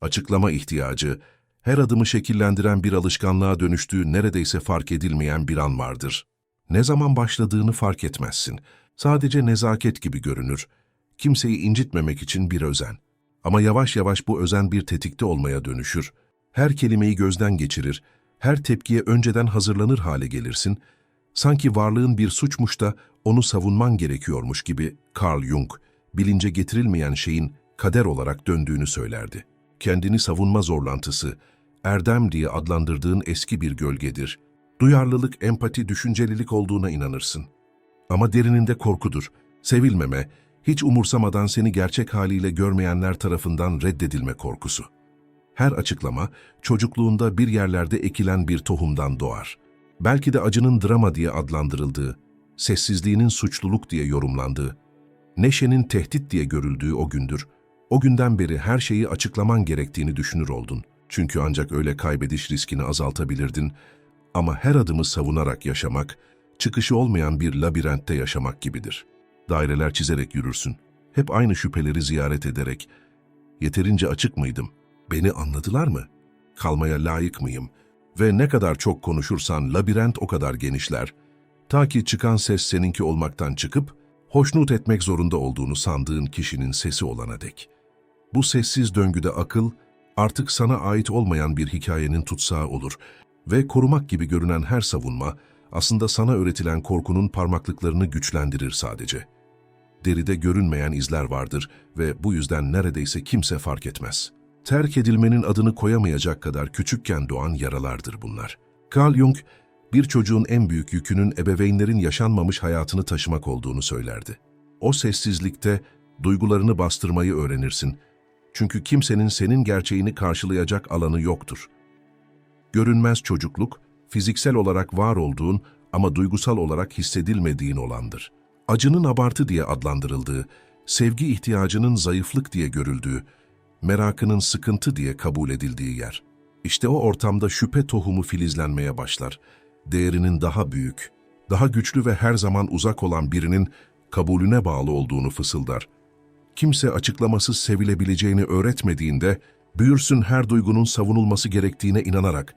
Açıklama ihtiyacı, her adımı şekillendiren bir alışkanlığa dönüştüğü neredeyse fark edilmeyen bir an vardır. Ne zaman başladığını fark etmezsin. Sadece nezaket gibi görünür. Kimseyi incitmemek için bir özen. Ama yavaş yavaş bu özen bir tetikte olmaya dönüşür. Her kelimeyi gözden geçirir, her tepkiye önceden hazırlanır hale gelirsin. Sanki varlığın bir suçmuş da onu savunman gerekiyormuş gibi Carl Jung, bilince getirilmeyen şeyin kader olarak döndüğünü söylerdi. Kendini savunma zorlantısı, erdem diye adlandırdığın eski bir gölgedir. Duyarlılık, empati, düşüncelilik olduğuna inanırsın. Ama derininde korkudur, sevilmeme, hiç umursamadan seni gerçek haliyle görmeyenler tarafından reddedilme korkusu. Her açıklama, çocukluğunda bir yerlerde ekilen bir tohumdan doğar. Belki de acının drama diye adlandırıldığı, sessizliğinin suçluluk diye yorumlandığı, neşenin tehdit diye görüldüğü o gündür. O günden beri her şeyi açıklaman gerektiğini düşünür oldun. Çünkü ancak öyle kaybediş riskini azaltabilirdin. Ama her adımı savunarak yaşamak, çıkışı olmayan bir labirentte yaşamak gibidir. Daireler çizerek yürürsün. Hep aynı şüpheleri ziyaret ederek. Yeterince açık mıydım? Beni anladılar mı? Kalmaya layık mıyım? Ve ne kadar çok konuşursan labirent o kadar genişler. Ta ki çıkan ses seninki olmaktan çıkıp, hoşnut etmek zorunda olduğunu sandığın kişinin sesi olana dek. Bu sessiz döngüde akıl, artık sana ait olmayan bir hikayenin tutsağı olur ve korumak gibi görünen her savunma, aslında sana öğretilen korkunun parmaklıklarını güçlendirir sadece. Deride görünmeyen izler vardır ve bu yüzden neredeyse kimse fark etmez. Terk edilmenin adını koyamayacak kadar küçükken doğan yaralardır bunlar. Carl Jung, bir çocuğun en büyük yükünün ebeveynlerin yaşanmamış hayatını taşımak olduğunu söylerdi. O sessizlikte duygularını bastırmayı öğrenirsin. Çünkü kimsenin senin gerçeğini karşılayacak alanı yoktur. Görünmez çocukluk, fiziksel olarak var olduğun ama duygusal olarak hissedilmediğin olandır. Acının abartı diye adlandırıldığı, sevgi ihtiyacının zayıflık diye görüldüğü, merakının sıkıntı diye kabul edildiği yer. İşte o ortamda şüphe tohumu filizlenmeye başlar. Değerinin daha büyük, daha güçlü ve her zaman uzak olan birinin kabulüne bağlı olduğunu fısıldar. Kimse açıklamasız sevilebileceğini öğretmediğinde, büyürsün her duygunun savunulması gerektiğine inanarak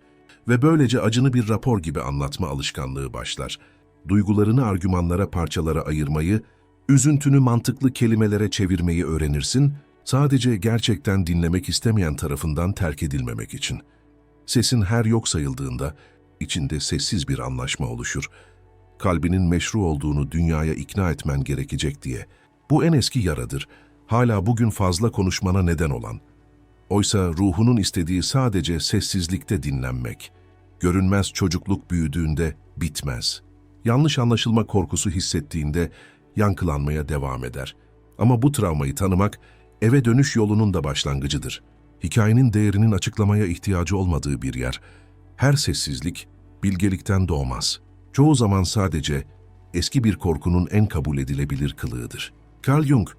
ve böylece acını bir rapor gibi anlatma alışkanlığı başlar. Duygularını argümanlara, parçalara ayırmayı, üzüntünü mantıklı kelimelere çevirmeyi öğrenirsin, sadece gerçekten dinlemek istemeyen tarafından terk edilmemek için. Sesin her yok sayıldığında, içinde sessiz bir anlaşma oluşur. Kalbinin meşru olduğunu dünyaya ikna etmen gerekecek diye. Bu en eski yaradır. Hala bugün fazla konuşmana neden olan. Oysa ruhunun istediği sadece sessizlikte dinlenmek. Görünmez çocukluk büyüdüğünde bitmez. Yanlış anlaşılma korkusu hissettiğinde yankılanmaya devam eder. Ama bu travmayı tanımak eve dönüş yolunun da başlangıcıdır. Hikayenin değerinin açıklamaya ihtiyacı olmadığı bir yer. Her sessizlik bilgelikten doğmaz. Çoğu zaman sadece eski bir korkunun en kabul edilebilir kılığıdır. Carl Jung,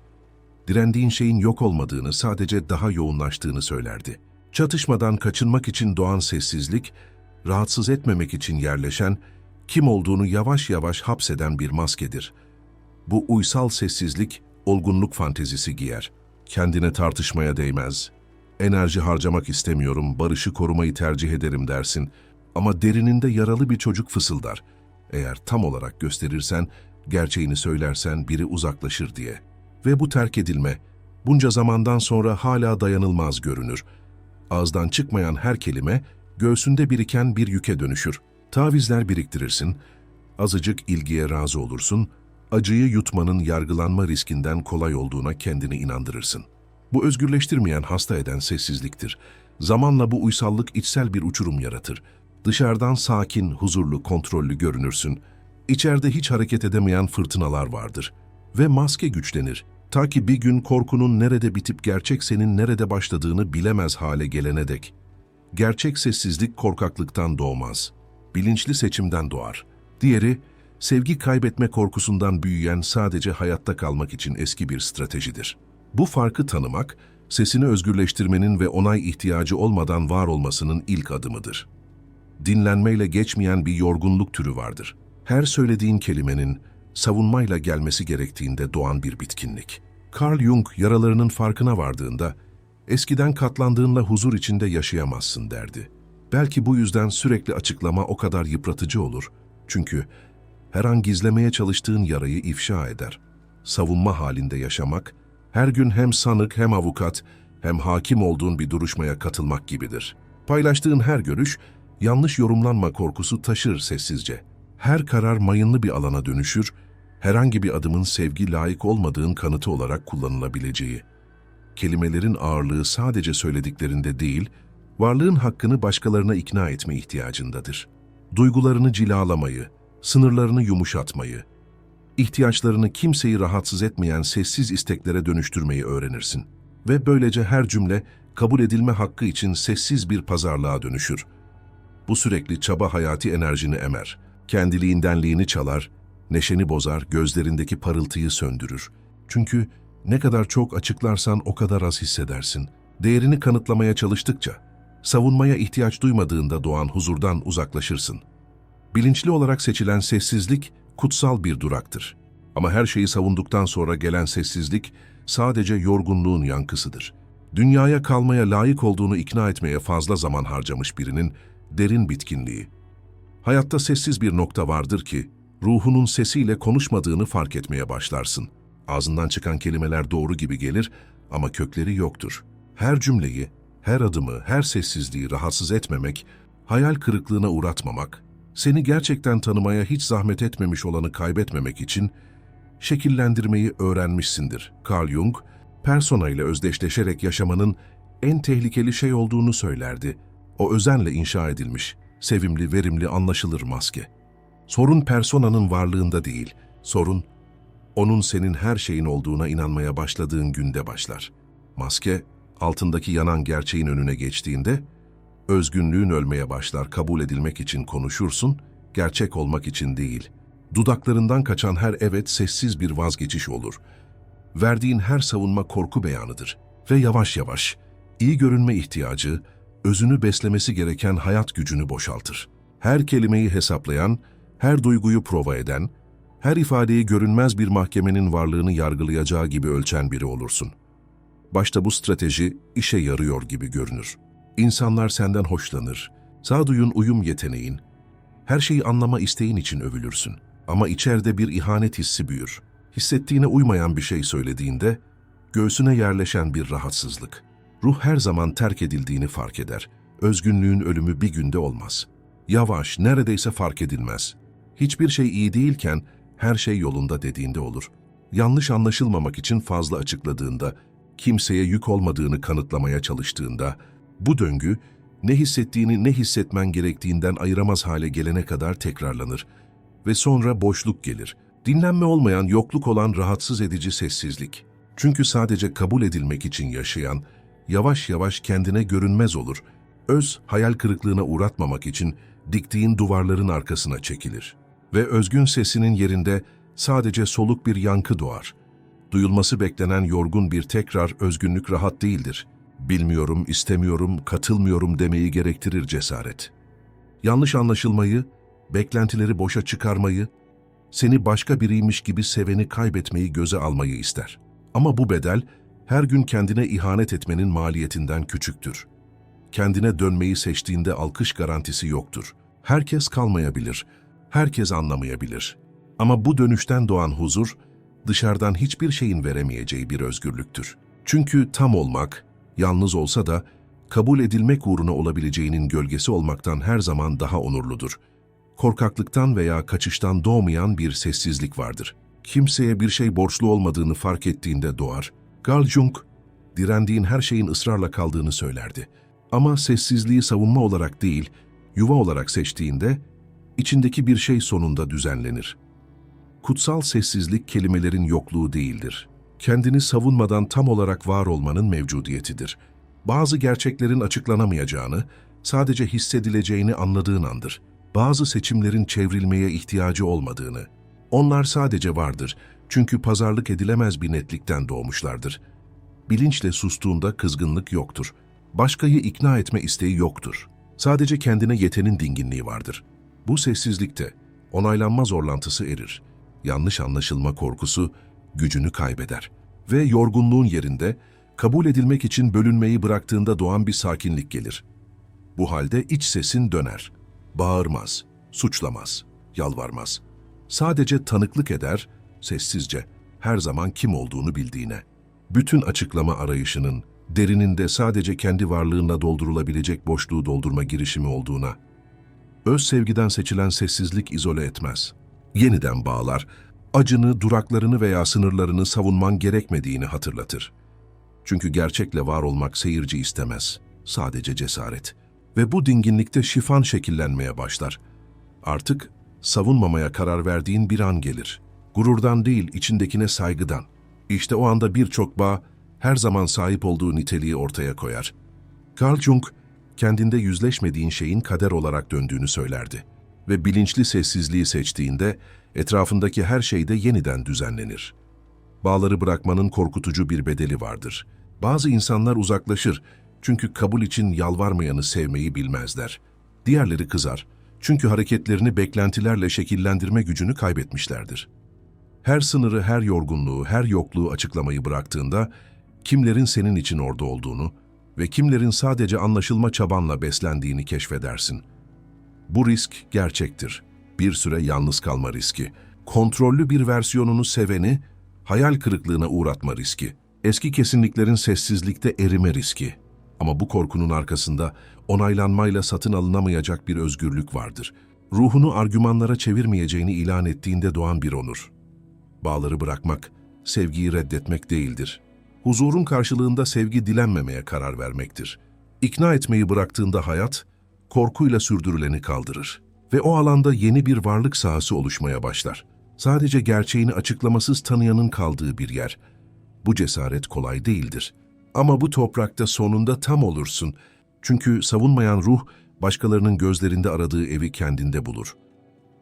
direndiğin şeyin yok olmadığını, sadece daha yoğunlaştığını söylerdi. Çatışmadan kaçınmak için doğan sessizlik, rahatsız etmemek için yerleşen, kim olduğunu yavaş yavaş hapseden bir maskedir. Bu uysal sessizlik, olgunluk fantezisi giyer. Kendine tartışmaya değmez. Enerji harcamak istemiyorum, barışı korumayı tercih ederim dersin. Ama derininde yaralı bir çocuk fısıldar. Eğer tam olarak gösterirsen, gerçeğini söylersen biri uzaklaşır diye. Ve bu terk edilme, bunca zamandan sonra hala dayanılmaz görünür. Ağızdan çıkmayan her kelime, göğsünde biriken bir yüke dönüşür. Tavizler biriktirirsin, azıcık ilgiye razı olursun, acıyı yutmanın yargılanma riskinden kolay olduğuna kendini inandırırsın. Bu özgürleştirmeyen hasta eden sessizliktir. Zamanla bu uysallık içsel bir uçurum yaratır. Dışarıdan sakin, huzurlu, kontrollü görünürsün. İçeride hiç hareket edemeyen fırtınalar vardır. Ve maske güçlenir. Ta ki bir gün korkunun nerede bitip gerçek senin nerede başladığını bilemez hale gelene dek. Gerçek sessizlik korkaklıktan doğmaz. Bilinçli seçimden doğar. Diğeri, sevgi kaybetme korkusundan büyüyen sadece hayatta kalmak için eski bir stratejidir. Bu farkı tanımak, sesini özgürleştirmenin ve onay ihtiyacı olmadan var olmasının ilk adımıdır. Dinlenmeyle geçmeyen bir yorgunluk türü vardır. Her söylediğin kelimenin savunmayla gelmesi gerektiğinde doğan bir bitkinlik. Carl Jung yaralarının farkına vardığında, Eskiden katlandığınla huzur içinde yaşayamazsın derdi. Belki bu yüzden sürekli açıklama o kadar yıpratıcı olur. Çünkü her an gizlemeye çalıştığın yarayı ifşa eder. Savunma halinde yaşamak, her gün hem sanık hem avukat hem hakim olduğun bir duruşmaya katılmak gibidir. Paylaştığın her görüş, yanlış yorumlanma korkusu taşır sessizce. Her karar mayınlı bir alana dönüşür, herhangi bir adımın sevgi layık olmadığın kanıtı olarak kullanılabileceği. Kelimelerin ağırlığı sadece söylediklerinde değil, varlığın hakkını başkalarına ikna etme ihtiyacındadır. Duygularını cilalamayı, sınırlarını yumuşatmayı, ihtiyaçlarını kimseyi rahatsız etmeyen sessiz isteklere dönüştürmeyi öğrenirsin. Ve böylece her cümle kabul edilme hakkı için sessiz bir pazarlığa dönüşür. Bu sürekli çaba hayati enerjini emer, kendiliğindenliğini çalar, neşeni bozar, gözlerindeki parıltıyı söndürür. Çünkü ne kadar çok açıklarsan o kadar az hissedersin. Değerini kanıtlamaya çalıştıkça, savunmaya ihtiyaç duymadığında doğan huzurdan uzaklaşırsın. Bilinçli olarak seçilen sessizlik kutsal bir duraktır. Ama her şeyi savunduktan sonra gelen sessizlik sadece yorgunluğun yankısıdır. Dünyaya kalmaya layık olduğunu ikna etmeye fazla zaman harcamış birinin derin bitkinliği. Hayatta sessiz bir nokta vardır ki, ruhunun sesiyle konuşmadığını fark etmeye başlarsın. Ağzından çıkan kelimeler doğru gibi gelir ama kökleri yoktur. Her cümleyi, her adımı, her sessizliği rahatsız etmemek, hayal kırıklığına uğratmamak, seni gerçekten tanımaya hiç zahmet etmemiş olanı kaybetmemek için şekillendirmeyi öğrenmişsindir. Carl Jung, persona ile özdeşleşerek yaşamanın en tehlikeli şey olduğunu söylerdi. O özenle inşa edilmiş, sevimli, verimli, anlaşılır maske. Sorun personanın varlığında değil, sorun onun senin her şeyin olduğuna inanmaya başladığın günde başlar. Maske, altındaki yanan gerçeğin önüne geçtiğinde, özgünlüğün ölmeye başlar, kabul edilmek için konuşursun, gerçek olmak için değil. Dudaklarından kaçan her evet sessiz bir vazgeçiş olur. Verdiğin her savunma korku beyanıdır. Ve yavaş yavaş, iyi görünme ihtiyacı, özünü beslemesi gereken hayat gücünü boşaltır. Her kelimeyi hesaplayan, her duyguyu prova eden, her ifadeyi görünmez bir mahkemenin varlığını yargılayacağı gibi ölçen biri olursun. Başta bu strateji işe yarıyor gibi görünür. İnsanlar senden hoşlanır, sağduyun uyum yeteneğin, her şeyi anlama isteğin için övülürsün. Ama içeride bir ihanet hissi büyür. Hissettiğine uymayan bir şey söylediğinde, göğsüne yerleşen bir rahatsızlık. Ruh her zaman terk edildiğini fark eder. Özgünlüğün ölümü bir günde olmaz. Yavaş, neredeyse fark edilmez. Hiçbir şey iyi değilken her şey yolunda dediğinde olur. Yanlış anlaşılmamak için fazla açıkladığında, kimseye yük olmadığını kanıtlamaya çalıştığında, bu döngü ne hissettiğini ne hissetmen gerektiğinden ayıramaz hale gelene kadar tekrarlanır ve sonra boşluk gelir. Dinlenme olmayan, yokluk olan rahatsız edici sessizlik. Çünkü sadece kabul edilmek için yaşayan, yavaş yavaş kendine görünmez olur. Öz, hayal kırıklığına uğratmamak için diktiğin duvarların arkasına çekilir. Ve özgün sesinin yerinde sadece soluk bir yankı doğar. Duyulması beklenen yorgun bir tekrar özgünlük rahat değildir. Bilmiyorum, istemiyorum, katılmıyorum demeyi gerektirir cesaret. Yanlış anlaşılmayı, beklentileri boşa çıkarmayı, seni başka biriymiş gibi seveni kaybetmeyi göze almayı ister. Ama bu bedel, her gün kendine ihanet etmenin maliyetinden küçüktür. Kendine dönmeyi seçtiğinde alkış garantisi yoktur. Herkes kalmayabilir, herkes anlamayabilir. Ama bu dönüşten doğan huzur, dışarıdan hiçbir şeyin veremeyeceği bir özgürlüktür. Çünkü tam olmak, yalnız olsa da kabul edilmek uğruna olabileceğinin gölgesi olmaktan her zaman daha onurludur. Korkaklıktan veya kaçıştan doğmayan bir sessizlik vardır. Kimseye bir şey borçlu olmadığını fark ettiğinde doğar. Carl Jung, direndiğin her şeyin ısrarla kaldığını söylerdi. Ama sessizliği savunma olarak değil, yuva olarak seçtiğinde, içindeki bir şey sonunda düzenlenir. Kutsal sessizlik kelimelerin yokluğu değildir. Kendini savunmadan tam olarak var olmanın mevcudiyetidir. Bazı gerçeklerin açıklanamayacağını, sadece hissedileceğini anladığın andır. Bazı seçimlerin çevrilmeye ihtiyacı olmadığını. Onlar sadece vardır çünkü pazarlık edilemez bir netlikten doğmuşlardır. Bilinçle sustuğunda kızgınlık yoktur. Başkayı ikna etme isteği yoktur. Sadece kendine yetenin dinginliği vardır. Bu sessizlikte onaylanma zorlantısı erir. Yanlış anlaşılma korkusu gücünü kaybeder. Ve yorgunluğun yerinde Kabul edilmek için bölünmeyi bıraktığında doğan bir sakinlik gelir. Bu halde iç sesin döner. Bağırmaz, suçlamaz, yalvarmaz. Sadece tanıklık eder, sessizce, her zaman kim olduğunu bildiğine. Bütün açıklama arayışının, derininde sadece kendi varlığınla doldurulabilecek boşluğu doldurma girişimi olduğuna. Öz sevgiden seçilen sessizlik izole etmez. Yeniden bağlar, acını, duraklarını veya sınırlarını savunman gerekmediğini hatırlatır. Çünkü gerçekle var olmak seyirci istemez, sadece cesaret. Ve bu dinginlikte şifan şekillenmeye başlar. Artık savunmamaya karar verdiğin bir an gelir. Gururdan değil, içindekine saygıdan. İşte o anda birçok bağ her zaman sahip olduğu niteliği ortaya koyar. Carl Jung, kendinde yüzleşmediğin şeyin kader olarak döndüğünü söylerdi. Ve bilinçli sessizliği seçtiğinde etrafındaki her şey de yeniden düzenlenir. Bağları bırakmanın korkutucu bir bedeli vardır. Bazı insanlar uzaklaşır çünkü kabul için yalvarmayanı sevmeyi bilmezler. Diğerleri kızar çünkü hareketlerini beklentilerle şekillendirme gücünü kaybetmişlerdir. Her sınırı, her yorgunluğu, her yokluğu açıklamayı bıraktığında kimlerin senin için orada olduğunu ve kimlerin sadece anlaşılma çabanla beslendiğini keşfedersin. Bu risk gerçektir. Bir süre yalnız kalma riski. Kontrollü bir versiyonunu seveni, hayal kırıklığına uğratma riski. Eski kesinliklerin sessizlikte erime riski. Ama bu korkunun arkasında onaylanmayla satın alınamayacak bir özgürlük vardır. Ruhunu argümanlara çevirmeyeceğini ilan ettiğinde doğan bir onur. Bağları bırakmak, sevgiyi reddetmek değildir. Huzurun karşılığında sevgi dilenmemeye karar vermektir. İkna etmeyi bıraktığında hayat, korkuyla sürdürüleni kaldırır. Ve o alanda yeni bir varlık sahası oluşmaya başlar. Sadece gerçeğini açıklamasız tanıyanın kaldığı bir yer. Bu cesaret kolay değildir. Ama bu toprakta sonunda tam olursun. Çünkü savunmayan ruh, başkalarının gözlerinde aradığı evi kendinde bulur.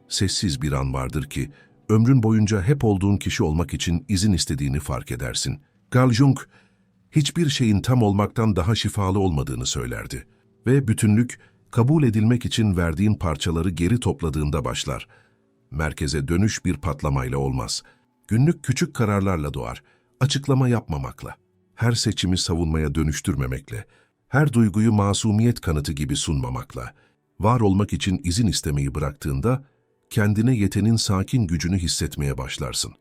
Sessiz bir an vardır ki, ömrün boyunca hep olduğun kişi olmak için izin istediğini fark edersin. Carl hiçbir şeyin tam olmaktan daha şifalı olmadığını söylerdi. Ve bütünlük, kabul edilmek için verdiğin parçaları geri topladığında başlar. Merkeze dönüş bir patlamayla olmaz. Günlük küçük kararlarla doğar, açıklama yapmamakla, her seçimi savunmaya dönüştürmemekle, her duyguyu masumiyet kanıtı gibi sunmamakla, var olmak için izin istemeyi bıraktığında, kendine yetenin sakin gücünü hissetmeye başlarsın.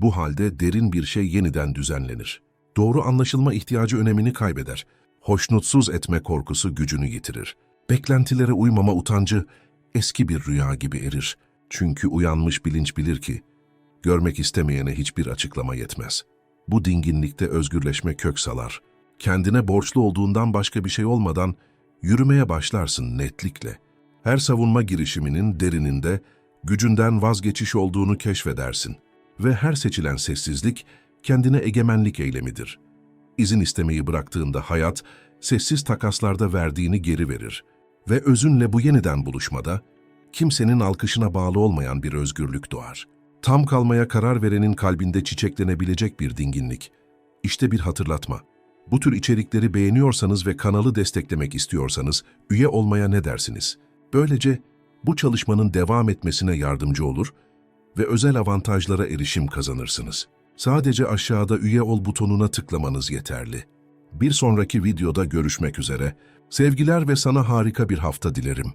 Bu halde derin bir şey yeniden düzenlenir. Doğru anlaşılma ihtiyacı önemini kaybeder. Hoşnutsuz etme korkusu gücünü yitirir. Beklentilere uymama utancı eski bir rüya gibi erir. Çünkü uyanmış bilinç bilir ki, görmek istemeyene hiçbir açıklama yetmez. Bu dinginlikte özgürleşme kök salar. Kendine borçlu olduğundan başka bir şey olmadan yürümeye başlarsın netlikle. Her savunma girişiminin derininde gücünden vazgeçiş olduğunu keşfedersin ve her seçilen sessizlik kendine egemenlik eylemidir. İzin istemeyi bıraktığında hayat, sessiz takaslarda verdiğini geri verir ve özünle bu yeniden buluşmada kimsenin alkışına bağlı olmayan bir özgürlük doğar. Tam kalmaya karar verenin kalbinde çiçeklenebilecek bir dinginlik. İşte bir hatırlatma. Bu tür içerikleri beğeniyorsanız ve kanalı desteklemek istiyorsanız üye olmaya ne dersiniz? Böylece bu çalışmanın devam etmesine yardımcı olur ve özel avantajlara erişim kazanırsınız. Sadece aşağıda üye ol butonuna tıklamanız yeterli. Bir sonraki videoda görüşmek üzere. Sevgiler ve sana harika bir hafta dilerim.